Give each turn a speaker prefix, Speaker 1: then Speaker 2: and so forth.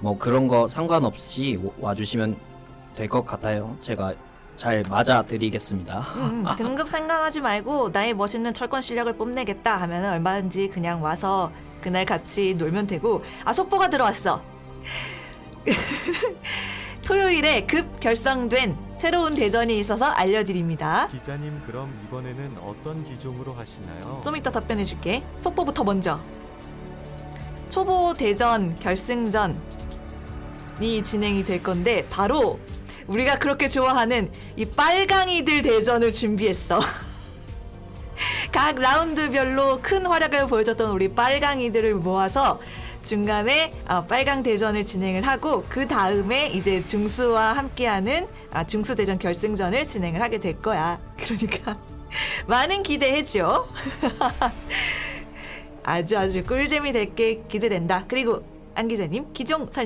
Speaker 1: 뭐 그런 거 상관없이 오- 와주시면 될 것 같아요. 제가 잘 맞아 드리겠습니다.
Speaker 2: 음, 등급 상관하지 말고 나의 멋있는 철권 실력을 뽐내겠다 하면 얼마든지 그냥 와서 그날 같이 놀면 되고 아 속보가 들어왔어. 토요일에 급 결성된 새로운 대전이 있어서 알려드립니다.
Speaker 3: 기자님 그럼 이번에는 어떤 기종으로 하시나요?
Speaker 2: 좀 이따 답변해 줄게. 속보부터 먼저. 초보 대전 결승전 이 진행이 될 건데 바로 우리가 그렇게 좋아하는 이 빨강이들 대전을 준비했어. 각 라운드별로 큰 활약을 보여줬던 우리 빨강이들을 모아서 중간에 아, 빨강 대전을 진행을 하고 그 다음에 이제 중수와 함께하는 아, 중수 대전 결승전을 진행을 하게 될 거야. 그러니까 많은 기대해줘. 아주 아주 꿀잼이 될 게 기대된다. 그리고 안 기자님 기종 설.